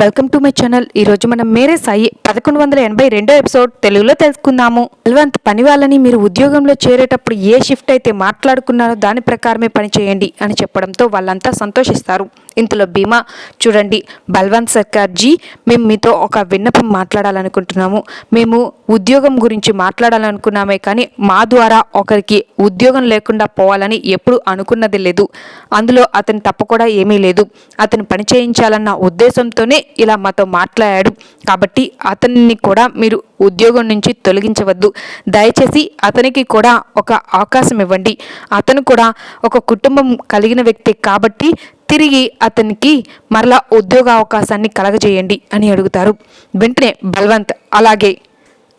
Welcome to my channel ఈ రోజు మనం మేరే సాయి పదకొండు వందల ఎనభై రెండో ఎపిసోడ్ తెలుగులో తెలుసుకుందాము. బలవంత్ పని వాళ్ళని మీరు ఉద్యోగంలో చేరేటప్పుడు ఏ షిఫ్ట్ అయితే మాట్లాడుకున్నారో దాని ప్రకారమే పని చేయండి అని చెప్పడంతో వాళ్ళంతా సంతోషిస్తారు. ఇంతలో భీమా చూడండి బల్వంత్ సర్కార్జీ మేము మీతో ఒక విన్నపం మాట్లాడాలనుకుంటున్నాము. మేము ఉద్యోగం గురించి మాట్లాడాలనుకున్నామే కానీ మా ద్వారా ఒకరికి ఉద్యోగం లేకుండా పోవాలని ఎప్పుడు అనుకున్నది లేదు. అందులో అతని తప్ప కూడా ఏమీ లేదు. అతను పని చేయించాలన్న ఉద్దేశంతోనే ఇలా మాతో మాట్లాడాడు. కాబట్టి అతన్ని కూడా మీరు ఉద్యోగం నుంచి తొలగించవద్దు. దయచేసి అతనికి కూడా ఒక అవకాశం ఇవ్వండి. అతను కూడా ఒక కుటుంబం కలిగిన వ్యక్తి కాబట్టి తిరిగి అతనికి మరలా ఉద్యోగ అవకాశాన్ని కలగజేయండి అని అడుగుతారు. వెంటనే బల్వంత్ అలాగే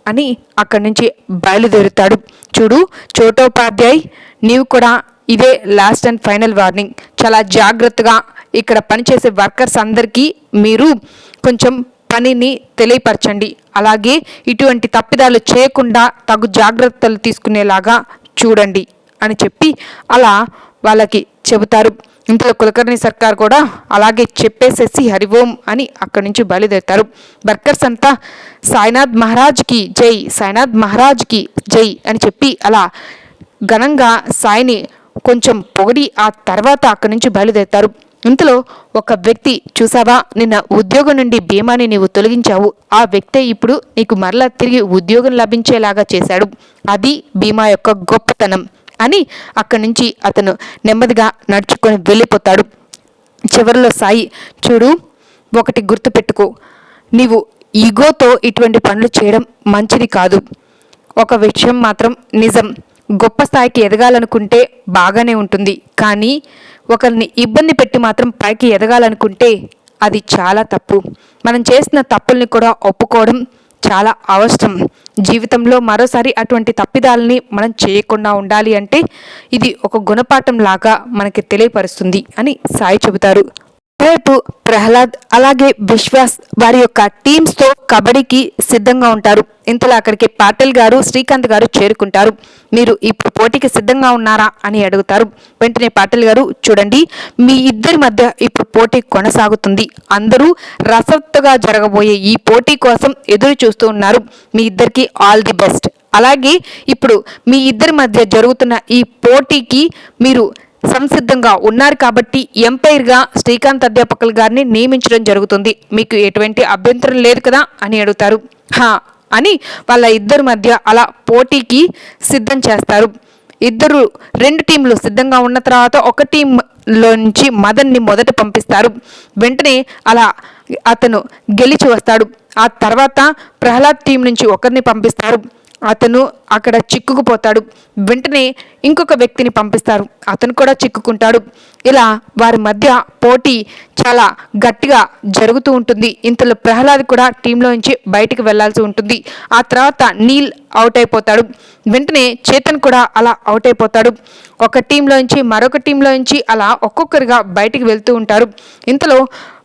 అని అక్కడి నుంచి బయలుదేరుతాడు. చూడు చోటోపాధ్యాయ్ నీవు కూడా ఇదే లాస్ట్ అండ్ ఫైనల్ వార్నింగ్ చాలా జాగ్రత్తగా ఇక్కడ పనిచేసే వర్కర్స్ అందరికీ మీరు కొంచెం పనిని తెలియపరచండి. అలాగే ఇటువంటి తప్పిదాలు చేయకుండా తగు జాగ్రత్తలు తీసుకునేలాగా చూడండి అని చెప్పి అలా వాళ్ళకి చెబుతారు. ఇంతలో కులకర్ణి సర్కార్ కూడా అలాగే చెప్పేసేసి హరివోం అని అక్కడి నుంచి బయలుదేరుతారు. వర్కర్స్ అంతా సాయినాథ్ మహారాజ్కి జై సాయినాథ్ మహారాజ్కి జై అని చెప్పి అలా ఘనంగా సాయిని కొంచెం పొగిడి ఆ తర్వాత అక్కడి నుంచి బయలుదేరుతారు. ఇంతలో ఒక వ్యక్తి చూసావా? నిన్న ఉద్యోగం నుండి భీమాని నీవు తొలగించావు. ఆ వ్యక్తే ఇప్పుడు నీకు మరలా తిరిగి ఉద్యోగం లభించేలాగా చేశాడు. అది భీమా యొక్క గొప్పతనం అని అక్కడి నుంచి అతను నెమ్మదిగా నడుచుకొని వెళ్ళిపోతాడు. చివరిలో సాయి చూడు ఒకటి గుర్తుపెట్టుకో. నీవు ఈగోతో ఇటువంటి పనులు చేయడం మంచిది కాదు. ఒక విషయం మాత్రం నిజం. గొప్ప స్థాయికి ఎదగాలనుకుంటే బాగానే ఉంటుంది. కానీ ఒకరిని ఇబ్బంది పెట్టి మాత్రం పైకి ఎదగాలనుకుంటే అది చాలా తప్పు. మనం చేసిన తప్పుల్ని కూడా ఒప్పుకోవడం చాలా అవసరం. జీవితంలో మరోసారి అటువంటి తప్పిదాలని మనం చేయకుండా ఉండాలి అంటే ఇది ఒక గుణపాఠం లాగా మనకి తెలియపరుస్తుంది అని సాయి చెబుతారు. రేపు ప్రహ్లాద్ అలాగే విశ్వాస్ వారి యొక్క టీమ్స్తో కబడ్డీకి సిద్ధంగా ఉంటారు. ఇంతలో అక్కడికి పాటిల్ గారు శ్రీకాంత్ గారు చేరుకుంటారు. మీరు ఇప్పుడు పోటీకి సిద్ధంగా ఉన్నారా అని అడుగుతారు. వెంటనే పాటిల్ గారు చూడండి మీ ఇద్దరి మధ్య ఇప్పుడు పోటీ కొనసాగుతుంది. అందరూ రసత్తుగా జరగబోయే ఈ పోటీ కోసం ఎదురు చూస్తూ ఉన్నారు. మీ ఇద్దరికి ఆల్ ది బెస్ట్. అలాగే ఇప్పుడు మీ ఇద్దరి మధ్య జరుగుతున్న ఈ పోటీకి మీరు సంసిద్ధంగా ఉన్నారు కాబట్టి ఎంపైర్గా శ్రీకాంత్ అధ్యాపకులు గారిని నియమించడం జరుగుతుంది. మీకు ఎటువంటి అభ్యంతరం లేదు కదా అని అడుగుతారు. హా అని వాళ్ళ ఇద్దరి మధ్య అలా పోటీకి సిద్ధం చేస్తారు. ఇద్దరు రెండు టీంలు సిద్ధంగా ఉన్న తర్వాత ఒక టీంలో నుంచి మదన్ని మొదట పంపిస్తారు. వెంటనే అలా అతను గెలిచి వస్తాడు. ఆ తర్వాత ప్రహ్లాద్ టీం నుంచి ఒకరిని పంపిస్తారు. అతను అక్కడ చిక్కుకుపోతాడు. వెంటనే ఇంకొక వ్యక్తిని పంపిస్తారు. అతను కూడా చిక్కుకుంటాడు. ఇలా వారి మధ్య పోటీ చాలా గట్టిగా జరుగుతూ ఉంటుంది. ఇంతలో ప్రహ్లాద్ కూడా టీంలో నుంచి బయటికి వెళ్ళాల్సి ఉంటుంది. ఆ తర్వాత నీల్ అవుట్ అయిపోతాడు. వెంటనే చేతన్ కూడా అలా అవుట్ అయిపోతాడు. ఒక టీంలోంచి మరొక టీంలో నుంచి అలా ఒక్కొక్కరిగా బయటికి వెళ్తూ ఉంటారు. ఇంతలో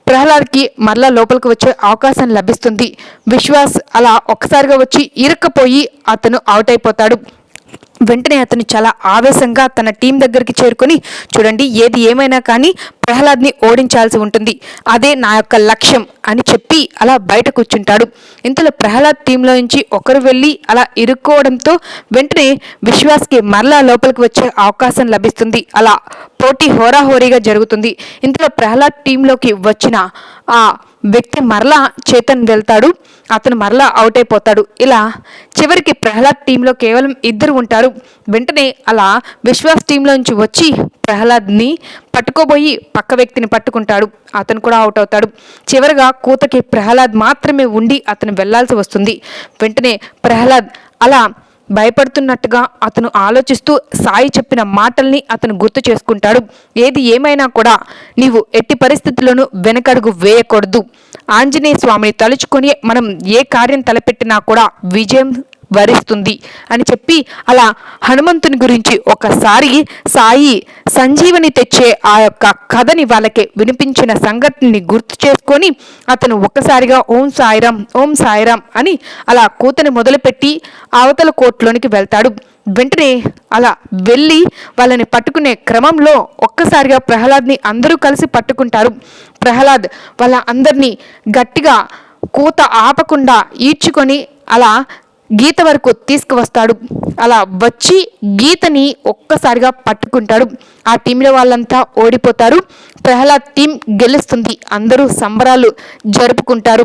ప్రహ్లాద్కి మరలా లోపలికి వచ్చే అవకాశం లభిస్తుంది. విశ్వాస్ అలా ఒక్కసారిగా వచ్చి ఇరుక్కపోయి అతను అవుట్ అయిపోతాడు. వెంటనే అతను చాలా ఆవేశంగా తన టీం దగ్గరికి చేరుకొని చూడండి ఏది ఏమైనా కానీ ప్రహ్లాద్ని ఓడించాల్సి ఉంటుంది. అదే నా యొక్క లక్ష్యం అని చెప్పి అలా బయట కూర్చుంటాడు ఇంతలో ప్రహ్లాద్ టీంలో నుంచి ఒకరు వెళ్ళి అలా ఇరుక్కోవడంతో వెంటనే విశ్వాస్కి మరలా లోపలికి వచ్చే అవకాశం లభిస్తుంది. అలా పోటీ హోరాహోరీగా జరుగుతుంది. ఇంతలో ప్రహ్లాద్ టీంలోకి వచ్చిన ఆ వ్యక్తి మరలా చేతన్ వెళ్తాడు. అతను మరలా అవుట్ అయిపోతాడు. ఇలా చివరికి ప్రహ్లాద్ టీంలో కేవలం ఇద్దరు ఉంటారు. వెంటనే అలా విశ్వాస్ టీంలో నుంచి వచ్చి ప్రహ్లాద్ని పట్టుకోబోయి పక్క వ్యక్తిని పట్టుకుంటాడు. అతను కూడా అవుట్ అవుతాడు. చివరిగా కూతకి ప్రహ్లాద్ మాత్రమే ఉండి అతను వెళ్ళాల్సి వస్తుంది. వెంటనే ప్రహ్లాద్ అలా భయపడుతున్నట్టుగా అతను ఆలోచిస్తూ సాయి చెప్పిన మాటల్ని అతను గుర్తు చేసుకుంటాడు. ఏది ఏమైనా కూడా నీవు ఎట్టి పరిస్థితుల్లోనూ వెనకడుగు వేయకూడదు. ఆంజనేయ స్వామిని తలుచుకొని మనం ఏ కార్యం తలపెట్టినా కూడా విజయం వరిస్తుంది అని చెప్పి అలా హనుమంతుని గురించి ఒకసారి సాయి సంజీవని తెచ్చే ఆ యొక్క కథని వాళ్ళకి వినిపించిన సంఘటనని గుర్తు చేసుకొని అతను ఒక్కసారిగా ఓం సాయిరాం ఓం సాయిరాం అని అలా కూతని మొదలుపెట్టి అవతల కోర్టులోనికి వెళ్తాడు. వెంటనే అలా వెళ్ళి వాళ్ళని పట్టుకునే క్రమంలో ఒక్కసారిగా ప్రహ్లాద్ని అందరూ కలిసి పట్టుకుంటారు. ప్రహ్లాద్ వాళ్ళ అందరినీ గట్టిగా కూత ఆపకుండా ఈడ్చుకొని అలా గీత వరకు తీసుకువస్తాడు. అలా వచ్చి గీతని ఒక్కసారిగా పట్టుకుంటాడు. ఆ టీంలో వాళ్ళంతా ఓడిపోతారు. ప్రహ్లాద్ టీం గెలుస్తుంది. అందరూ సంబరాలు జరుపుకుంటారు.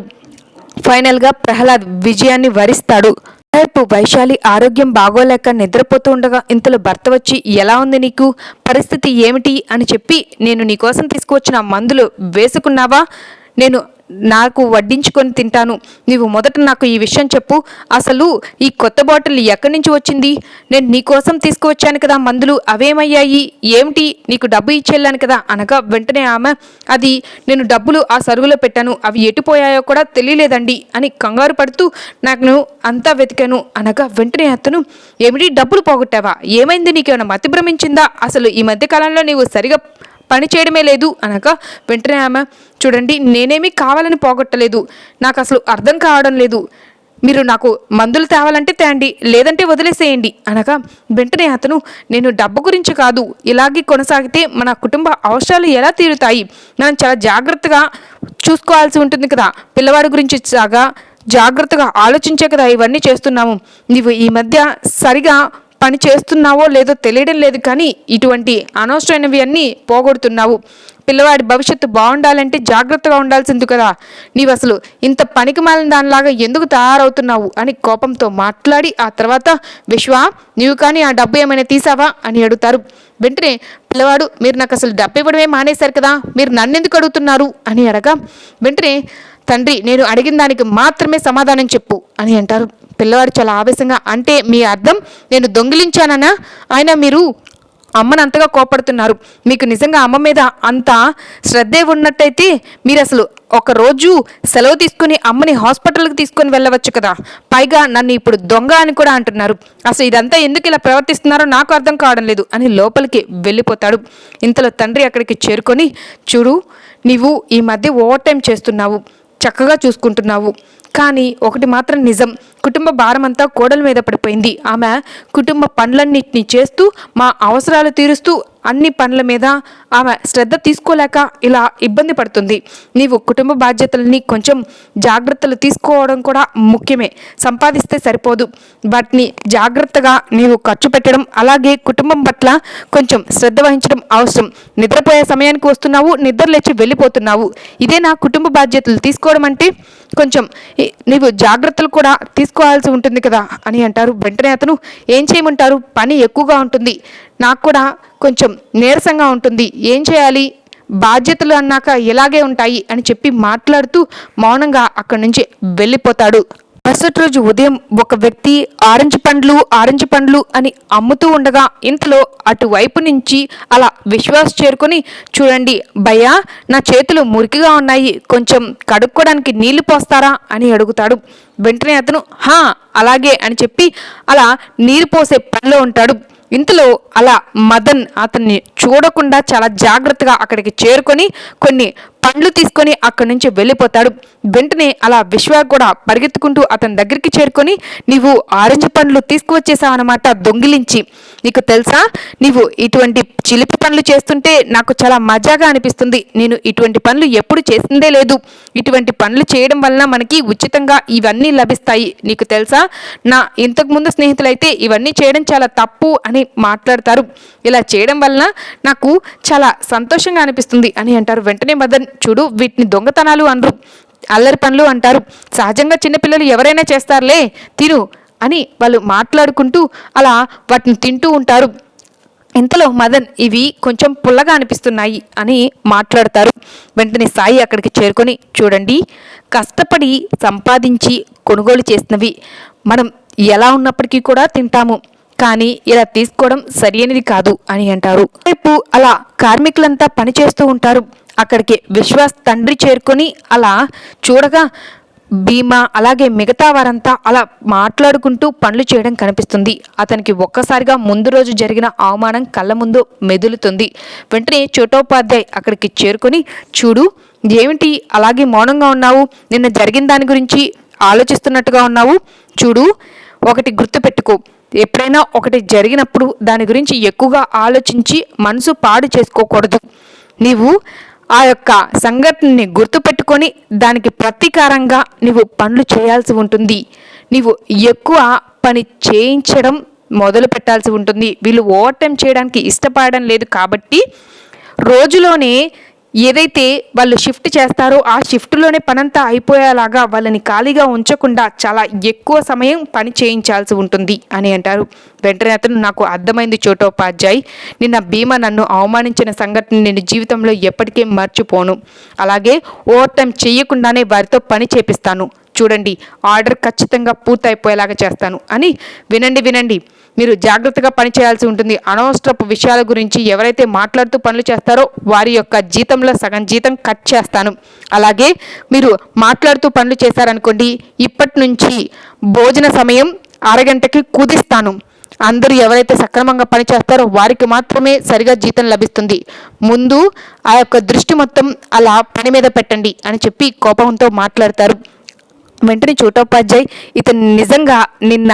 ఫైనల్గా ప్రహ్లాద్ విజయాన్ని వరిస్తాడు. రేపు వైశాలి ఆరోగ్యం బాగోలేక నిద్రపోతూ ఉండగా ఇంతలో భర్త వచ్చి ఎలా ఉంది నీకు? పరిస్థితి ఏమిటి? అని చెప్పి నేను నీకోసం తీసుకువచ్చిన మందులు వేసుకున్నావా? నేను నాకు వడ్డించుకొని తింటాను. నీవు మొదట నాకు ఈ విషయం చెప్పు. అసలు ఈ కొత్త బాటిల్ ఎక్కడి నుంచి వచ్చింది? నేను నీకోసం తీసుకువచ్చాను కదా మందులు. అవేమయ్యాయి? ఏమిటి? నీకు డబ్బు ఇచ్చేళ్ళాను కదా అనగా వెంటనే ఆమె అది నేను డబ్బులు ఆ సరుగులో పెట్టాను. అవి ఎటుపోయాయో కూడా తెలియలేదండి అని కంగారు పడుతూ నాకు అంతా వెతికాను అనగా వెంటనే అతను ఏమిటి? డబ్బులు పోగొట్టావా? ఏమైంది? నీకేమైనా మతి భ్రమించిందా? అసలు ఈ మధ్య కాలంలో నీవు సరిగా పని చేయడమే లేదు అనగా వెంటనే ఆమె చూడండి నేనేమీ కావాలని పోగొట్టలేదు. నాకు అసలు అర్థం కావడం లేదు. మీరు నాకు మందులు తేవాలంటే తేండి లేదంటే వదిలేసేయండి. అనగా వెంటనే అతను నేను డబ్బు గురించి కాదు. ఇలాగే కొనసాగితే మన కుటుంబ అవసరాలు ఎలా తీరుతాయి? మనం చాలా జాగ్రత్తగా చూసుకోవాల్సి ఉంటుంది కదా. పిల్లవాడి గురించి సాగా జాగ్రత్తగా ఆలోచించే కదా ఇవన్నీ చేస్తున్నాము. నీవు ఈ మధ్య సరిగా పని చేస్తున్నావో లేదో తెలియడం లేదు కానీ ఇటువంటి అనవసరమైనవి అన్నీ పోగొడుతున్నావు. పిల్లవాడి భవిష్యత్తు బాగుండాలంటే జాగ్రత్తగా ఉండాల్సింది కదా. నీవు అసలు ఇంత పనికి మాలిన దానిలాగా ఎందుకు తయారవుతున్నావు అని కోపంతో మాట్లాడి ఆ తర్వాత విశ్వ నీవు కానీ ఆ డబ్బు ఏమైనా తీసావా? అని అడుగుతారు. వెంటనే పిల్లవాడు మీరు నాకు అసలు డబ్బు ఇవ్వడమే మానేశారు కదా మీరు నన్నెందుకు అడుగుతున్నారు? అని అడగా. వెంటనే తండ్రి నేను అడిగిన దానికి మాత్రమే సమాధానం చెప్పు అని అంటారు. పిల్లవాడు చాలా ఆవేశంగా అంటే మీ అర్థం నేను దొంగిలించానన్నా ఆయన మీరు అమ్మను అంతగా కోపడుతున్నారు. మీకు నిజంగా అమ్మ మీద అంత శ్రద్ధే ఉన్నట్టయితే మీరు అసలు ఒక రోజు సెలవు తీసుకుని అమ్మని హాస్పిటల్కి తీసుకొని వెళ్ళవచ్చు కదా? పైగా నన్ను ఇప్పుడు దొంగ అని కూడా అంటున్నారు. అసలు ఇదంతా ఎందుకు ఇలా ప్రవర్తిస్తున్నారో నాకు అర్థం కావడం లేదు అని లోపలికి వెళ్ళిపోతాడు. ఇంతలో తండ్రి అక్కడికి చేరుకొని చూడు నీవు ఈ మధ్య ఓవర్ టైం చేస్తున్నావు. చక్కగా చూసుకుంటున్నావు. కానీ ఒకటి మాత్రం నిజం. కుటుంబ భారం అంతా కోడల మీద పడిపోయింది. ఆమె కుటుంబ పనులన్నింటినీ చేస్తూ మా అవసరాలు తీరుస్తూ అన్ని పనుల మీద ఆమె శ్రద్ధ తీసుకోలేక ఇలా ఇబ్బంది పడుతుంది. నీవు కుటుంబ బాధ్యతలని కొంచెం జాగ్రత్తలు తీసుకోవడం కూడా ముఖ్యమే. సంపాదిస్తే సరిపోదు. వాటిని జాగ్రత్తగా నీవు ఖర్చు పెట్టడం అలాగే కుటుంబం పట్ల కొంచెం శ్రద్ధ వహించడం అవసరం. నిద్రపోయే సమయానికి వస్తున్నావు నిద్ర లేచి వెళ్ళిపోతున్నావు. ఇదే నా కుటుంబ బాధ్యతలు తీసుకోవడం అంటే కొంచెం నీవు జాగ్రత్తలు కూడా తీసుకోవాల్సి ఉంటుంది కదా అని అంటారు. వెంటనే అతను ఏం చేయమంటారు? పని ఎక్కువగా ఉంటుంది. నాకు కూడా కొంచెం నీరసంగా ఉంటుంది. ఏం చేయాలి? బాధ్యతలు అన్నాక ఇలాగే ఉంటాయి అని చెప్పి మాట్లాడుతూ మౌనంగా అక్కడి నుంచి వెళ్ళిపోతాడు. మరుసటి రోజు ఉదయం ఒక వ్యక్తి ఆరెంజ్ పండ్లు ఆరెంజ్ పండ్లు అని అమ్ముతూ ఉండగా ఇంతలో అటువైపు నుంచి అలా విశ్వాస్ చేరుకొని చూడండి భయ్యా నా చేతులు మురికిగా ఉన్నాయి కొంచెం కడుక్కోవడానికి నీళ్ళు పోస్తారా? అని అడుగుతాడు. వెంటనే అతను హా అలాగే అని చెప్పి అలా నీరు పోసే పనిలో ఉంటాడు. ఇంతలో అలా మదన్ అతన్ని చూడకుండా చాలా జాగ్రత్తగా అక్కడికి చేరుకొని కొన్ని పండ్లు తీసుకొని అక్కడి నుంచి వెళ్ళిపోతాడు. వెంటనే అలా విశ్వ కూడా పరిగెత్తుకుంటూ అతని దగ్గరికి చేరుకొని నీవు ఆరెంజ్ పండ్లు తీసుకువచ్చేసావన్నమాట దొంగిలించి. నీకు తెలుసా? నీవు ఇటువంటి చిలిపి పనులు చేస్తుంటే నాకు చాలా మజాగా అనిపిస్తుంది. నేను ఇటువంటి పనులు ఎప్పుడు చేసిందే లేదు. ఇటువంటి పనులు చేయడం వలన మనకి ఉచితంగా ఇవన్నీ లభిస్తాయి. నీకు తెలుసా? నా ఇంతకుముందు స్నేహితులైతే ఇవన్నీ చేయడం చాలా తప్పు అని మాట్లాడతారు ఇలా చేయడం వలన నాకు చాలా సంతోషంగా అనిపిస్తుంది అని అంటారు. వెంటనే మదన్ చూడు వీటిని దొంగతనాలు అనరు అల్లరి పనులు అంటారు. సహజంగా చిన్నపిల్లలు ఎవరైనా చేస్తారులే తిను అని వాళ్ళు మాట్లాడుకుంటూ అలా వాటిని తింటూ ఉంటారు. ఇంతలో మదన్ ఇవి కొంచెం పుల్లగా అనిపిస్తున్నాయి అని మాట్లాడతారు. వెంటనే సాయి అక్కడికి చేరుకొని చూడండి కష్టపడి సంపాదించి కొనుగోలు చేసినవి. మనం ఎలా ఉన్నప్పటికీ కూడా తింటాము. కానీ ఇలా తీసుకోవడం సరియైనది కాదు అని అంటారు. రేపు అలా కార్మికులంతా పనిచేస్తూ ఉంటారు. అక్కడికి విశ్వాస్ తండ్రి చేరుకొని అలా చూడగా భీమా అలాగే మిగతా వారంతా అలా మాట్లాడుకుంటూ పనులు చేయడం కనిపిస్తుంది. అతనికి ఒక్కసారిగా ముందు రోజు జరిగిన అవమానం కళ్ళ ముందు మెదులుతుంది. వెంటనే చోటోపాధ్యాయ్ అక్కడికి చేరుకొని చూడు ఏమిటి అలాగే మౌనంగా ఉన్నావు? నిన్న జరిగిన దాని గురించి ఆలోచిస్తున్నట్టుగా ఉన్నావు? చూడు ఒకటి గుర్తుపెట్టుకో. ఎప్పుడైనా ఒకటి జరిగినప్పుడు దాని గురించి ఎక్కువగా ఆలోచించి మనసు పాడు చేసుకోకూడదు. నీవు ఆ యొక్క సంఘటనని గుర్తుపెట్టుకొని దానికి ప్రతీకారంగా నీవు పనులు చేయాల్సి ఉంటుంది. నీవు ఎక్కువ పని చేయించడం మొదలు పెట్టాల్సి ఉంటుంది. వీళ్ళు ఓవర్ టైం చేయడానికి ఇష్టపడడం లేదు కాబట్టి రోజులోనే ఏదైతే వాళ్ళు షిఫ్ట్ చేస్తారో ఆ షిఫ్ట్లోనే పనంతా అయిపోయేలాగా వాళ్ళని ఖాళీగా ఉంచకుండా చాలా ఎక్కువ సమయం పని చేయించాల్సి ఉంటుంది అని అంటారు. వెంటనే అతను నాకు అర్థమైంది చోటోపాధ్యాయ్. నిన్న భీమ నన్ను అవమానించిన సంఘటన నేను జీవితంలో ఎప్పటికీ మర్చిపోను. అలాగే ఓవర్ టైం చేయకుండానే వారితో పని చేపిస్తాను. చూడండి ఆర్డర్ ఖచ్చితంగా పూర్తయిపోయేలాగా చేస్తాను అని వినండి వినండి. మీరు జాగ్రత్తగా పనిచేయాల్సి ఉంటుంది. అనవసరపు విషయాల గురించి ఎవరైతే మాట్లాడుతూ పనులు చేస్తారో వారి యొక్క జీతంలో సగం జీతం కట్ చేస్తాను. అలాగే మీరు మాట్లాడుతూ పనులు చేశారనుకోండి ఇప్పటి నుంచి భోజన సమయం అరగంటకి కుదిస్తాను. అందరూ ఎవరైతే సక్రమంగా పనిచేస్తారో వారికి మాత్రమే సరిగా జీతం లభిస్తుంది. ముందు ఆ యొక్క దృష్టి మొత్తం అలా పని మీద పెట్టండి అని చెప్పి కోపంతో మాట్లాడతారు. వెంటనే చోటోపాధ్యాయ్ ఇతను నిజంగా నిన్న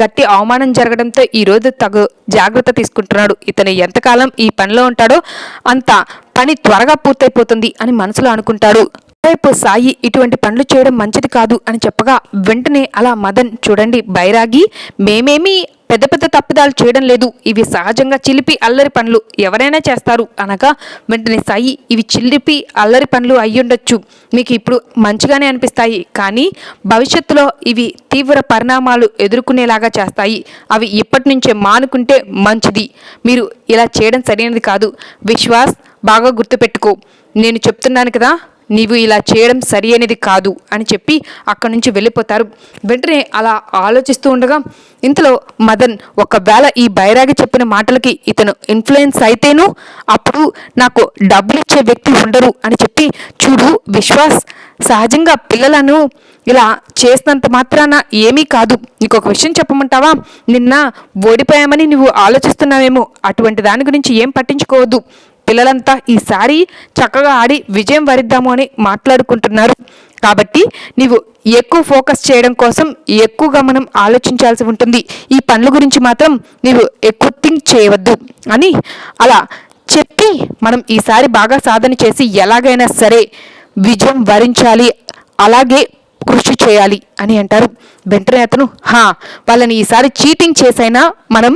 గట్టి అవమానం జరగడంతో ఈరోజు తగు జాగ్రత్త తీసుకుంటున్నాడు. ఇతను ఎంతకాలం ఈ పనిలో ఉంటాడో అంత పని త్వరగా పూర్తయిపోతుంది అని మనసులో అనుకుంటాడు. రేపు సాయి ఇటువంటి పనులు చేయడం మంచిది కాదు అని చెప్పగా వెంటనే అలా మదన్ చూడండి బైరాగి మేమేమీ పెద్ద పెద్ద తప్పిదాలు చేయడం లేదు. ఇవి సహజంగా చిలిపి అల్లరి పనులు. ఎవరైనా చేస్తారు. అనగా వెంటనే సాయి ఇవి చిలిపి అల్లరి పనులు అయ్యుండొచ్చు. మీకు ఇప్పుడు మంచిగానే అనిపిస్తాయి. కానీ భవిష్యత్తులో ఇవి తీవ్ర పరిణామాలు ఎదుర్కొనేలాగా చేస్తాయి. అవి ఇప్పటి నుంచే మానుకుంటే మంచిది. మీరు ఇలా చేయడం సరైనది కాదు. విశ్వాస్ బాగా గుర్తుపెట్టుకో. నేను చెప్తున్నాను కదా? నీవు ఇలా చేయడం సరి అనేది కాదు అని చెప్పి అక్కడి నుంచి వెళ్ళిపోతారు. వెంటనే అలా ఆలోచిస్తూ ఉండగా ఇంతలో మదన్ ఒకవేళ ఈ బైరాగి చెప్పిన మాటలకి ఇతను ఇన్ఫ్లుయెన్స్ అయితేను అప్పుడు నాకు డబ్బులు ఇచ్చే వ్యక్తి ఉండరు అని చెప్పి చూడు విశ్వాస్ సహజంగా పిల్లలను ఇలా చేసినంత మాత్రాన ఏమీ కాదు. నీకు ఒక విషయం చెప్పమంటావా? నిన్న ఓడిపోయామని నువ్వు ఆలోచిస్తున్నావేమో. అటువంటి దాని గురించి ఏం పట్టించుకోవద్దు. పిల్లలంతా ఈసారి చక్కగా ఆడి విజయం వరిద్దాము అని మాట్లాడుకుంటున్నారు. కాబట్టి నీవు ఎక్కువ ఫోకస్ చేయడం కోసం ఎక్కువగా మనం ఆలోచించాల్సి ఉంటుంది. ఈ పనుల గురించి మాత్రం నీవు ఎక్కువ థింక్ చేయవద్దు అని అలా చెప్పి మనం ఈసారి బాగా సాధన చేసి ఎలాగైనా సరే విజయం వరించాలి. అలాగే కృషి చేయాలి అని అంటారు. వెంటనే అతను హా వాళ్ళని ఈసారి చీటింగ్ చేసైనా మనం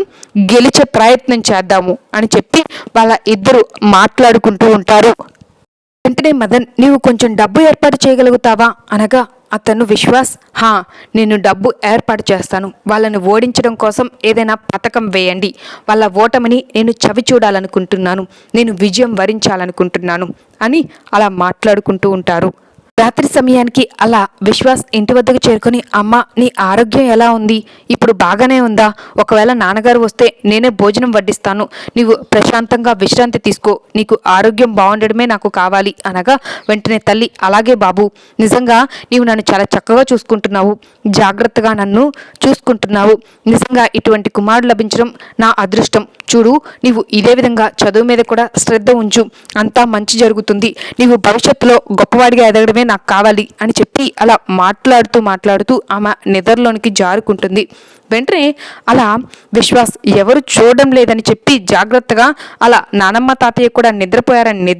గెలిచే ప్రయత్నం చేద్దాము అని చెప్పి వాళ్ళ ఇద్దరు మాట్లాడుకుంటూ ఉంటారు. వెంటనే మదన్ నీవు కొంచెం డబ్బు ఏర్పాటు చేయగలుగుతావా? అనగా అతను విశ్వాస్ హా నేను డబ్బు ఏర్పాటు చేస్తాను. వాళ్ళని ఓడించడం కోసం ఏదైనా పథకం వేయండి. వాళ్ళ ఓటమిని నేను చవి చూడాలనుకుంటున్నాను. నేను విజయం వరించాలనుకుంటున్నాను అని అలా మాట్లాడుకుంటూ ఉంటారు. రాత్రి సమయానికి అలా విశ్వాస్ ఇంటి వద్దకు చేరుకుని అమ్మ నీ ఆరోగ్యం ఎలా ఉంది? ఇప్పుడు బాగానే ఉందా? ఒకవేళ నాన్నగారు వస్తే నేనే భోజనం వడ్డిస్తాను. నీవు ప్రశాంతంగా విశ్రాంతి తీసుకో. నీకు ఆరోగ్యం బాగుండడమే నాకు కావాలి అనగా వెంటనే తల్లి అలాగే బాబు. నిజంగా నీవు నన్ను చాలా చక్కగా చూసుకుంటున్నావు. జాగ్రత్తగా నన్ను చూసుకుంటున్నావు. నిజంగా ఇటువంటి కుమారుడు లభించడం నా అదృష్టం. చూడు నీవు ఇదే విధంగా చదువు మీద కూడా శ్రద్ధ ఉంచు. అంతా మంచి జరుగుతుంది. నీవు భవిష్యత్తులో గొప్పవాడిగా ఎదగడమే నాకు కావాలి అని చెప్పి అలా మాట్లాడుతూ మాట్లాడుతూ ఆమె నిద్రలోనికి జారుకుంటుంది. వెంటనే అలా విశ్వాస్ ఎవరు చూడడం లేదని చెప్పి జాగ్రత్తగా అలా నానమ్మ తాతయ్య కూడా నిద్రపోయారని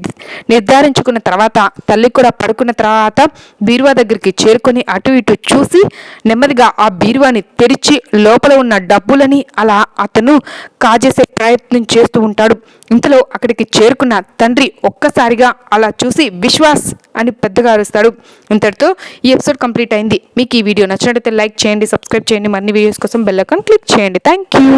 నిర్ధారించుకున్న తర్వాత తల్లి కూడా పడుకున్న తర్వాత బీరువా దగ్గరికి చేరుకొని అటు ఇటు చూసి నెమ్మదిగా ఆ బీరువాని తెరిచి లోపల ఉన్న డబ్బులని అలా అతను కాజేసే ప్రయత్నం చేస్తూ ఉంటాడు. ఇంతలో అక్కడికి చేరుకున్న తండ్రి ఒక్కసారిగా అలా చూసి విశ్వాస్ అని పెద్దగా అరుస్తారు అరుస్తాడు ఇంతటితో ఈ ఎపిసోడ్ కంప్లీట్ అయింది. మీకు ఈ వీడియో నచ్చినట్లయితే లైక్ చేయండి సబ్స్క్రైబ్ చేయండి. మరిన్ని వీడియోస్ కోసం బెల్ ఐకాన్ క్లిక్ చేయండి. Thank you